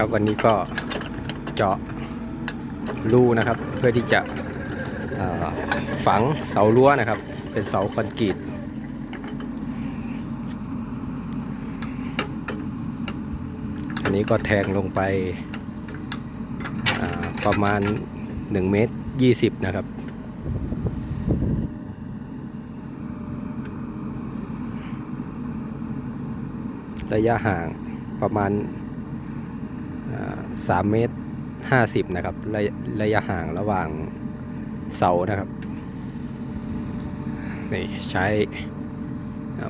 ครับวันนี้ก็เจาะรูนะครับ เพื่อที่จะฝังเสารั้วนะครับ เป็นเสาคอนกรีตอันนี้ก็แทงลงไปประมาณ 1 เมตร 20 นะครับระยะห่างประมาณ อ่า3เมตร50นะครับระยะระยะห่างระหว่างเสานะครับนี่ใช้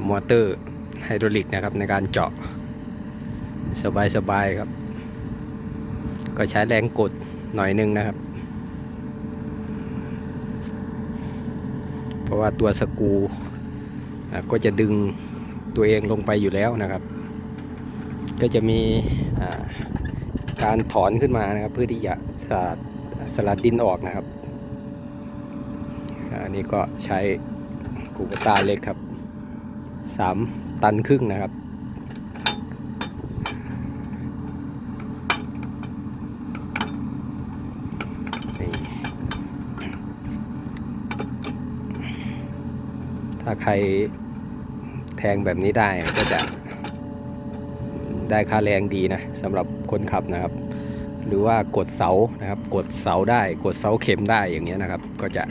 มอเตอร์ไฮดรอลิกนะครับในการเจาะสบายๆครับ ก็ใช้แรงกดหน่อยนึงนะครับ เพราะว่าตัวสกูก็จะดึงตัวเองลงไปอยู่แล้วนะครับ ก็จะมีอ่า การถอนขึ้นมานะครับ เพื่อที่จะสลัดสลัดดินออกนะครับอันนี้ก็ใช้กูกตาเล็กครับ3ตันครึ่งนะครับนี่ถ้าใครแทงแบบนี้ได้ก็จะ ได้ค่าแรงดีนะสำหรับคนขับนะครับ หรือว่ากดเสานะครับ กดเสาได้กดเสาเข็มได้อย่างเงี้ยนะครับ ก็จะ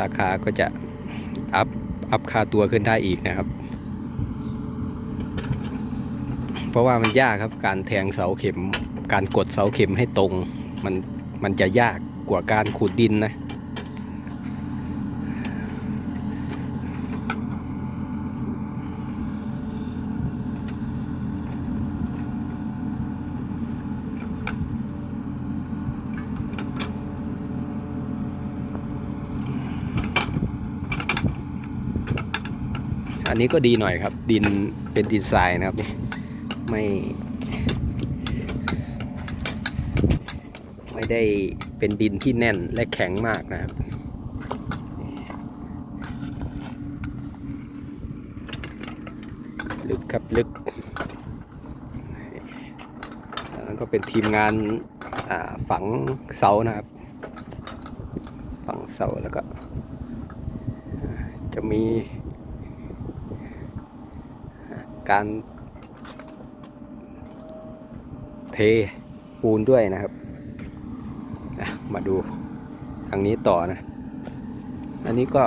ราคาก็จะอัพอัพค่าตัวขึ้นได้อีกนะครับ เพราะว่ามันยากครับการแทงเสาเข็ม การกดเสาเข็มให้ตรงมันมันจะยากกว่าการขุดดินนะ อันนี้ก็ดีหน่อยครับ ดินเป็นดินทรายนะครับนี่ไม่ไม่ได้เป็นดินที่แน่นและแข็งมากนะครับลึกครับลึกแล้วก็เป็นทีมงานฝังเสานะครับ ฝังเสาแล้วก็จะมี การเทปูนด้วยนะครับ มาดูทางนี้ต่อนะ อันนี้ก็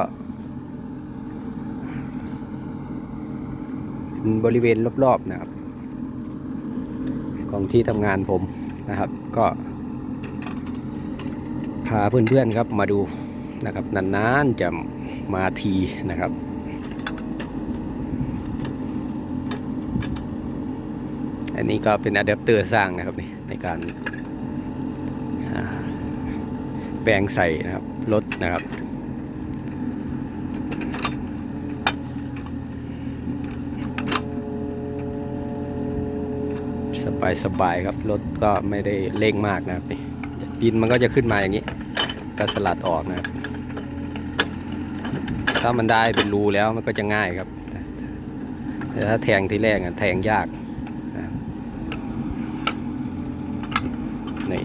เป็นบริเวณรอบๆนะครับ ของที่ทำงานผมนะครับ ก็พาเพื่อนๆครับมาดูนะครับนานๆจะมาทีนะครับ อันนี้ก็เป็นอะแดปเตอร์สร้างนะครับนี่ในการแปลงใส่นะครับรถนะครับสบายสบายครับ รถก็ไม่ได้เร่งมากนะครับนี่ดินมันก็จะขึ้นมาอย่างนี้ ก็สลัดออกนะครับ ถ้ามันได้เป็นรูแล้วมันก็จะง่ายครับ แต่ถ้าแทงที่แรกอะแทงยาก นี่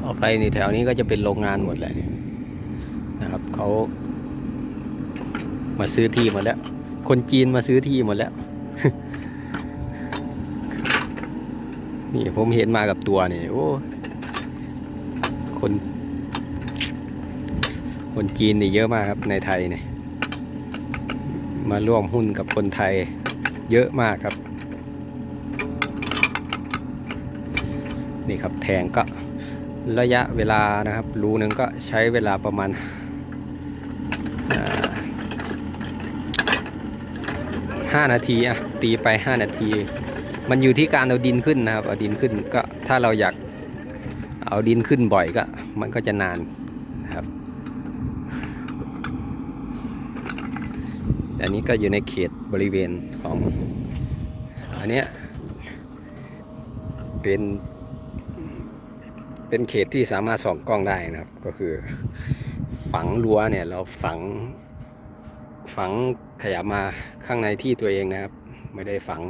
ต่อไปนี่แถวนี้ก็จะเป็นโรงงานหมดเลยนะครับเขามาซื้อที่หมดแล้ว คนจีนมาซื้อที่หมดแล้วนี่ผมเห็นมากับตัวนี่โอ้คน คนจีนนี่เยอะมากครับในไทยเนี่ยมาร่วมหุ้นกับคนไทย เยอะมากครับ นี่ครับแทงก็ระยะเวลานะครับ รูหนึ่งก็ใช้เวลาประมาณห้านาทีอะตีไป 5 นาที มันอยู่ที่การเอาดินขึ้นนะครับ เอาดินขึ้นก็ถ้าเราอยากเอาดินขึ้นบ่อยก็มันก็จะนานนะครับ อันนี้ก็อยู่ในเขตบริเวณของ อันเนี้ยเป็นเป็นเขตที่สามารถส่องกล้องได้นะครับ ก็คือฝังรั้วเนี่ยเราฝังฝังขยับมาข้างในที่ตัวเองนะครับ ไม่ได้ฝัง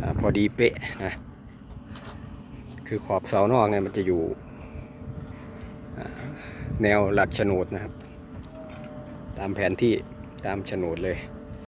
อพอดีเป๊ะนะคือขอบเสานอกเนี่ยมันจะอยู่แนวหลักโฉนดนะครับ ตามแผนที่ ตามโฉนดเลย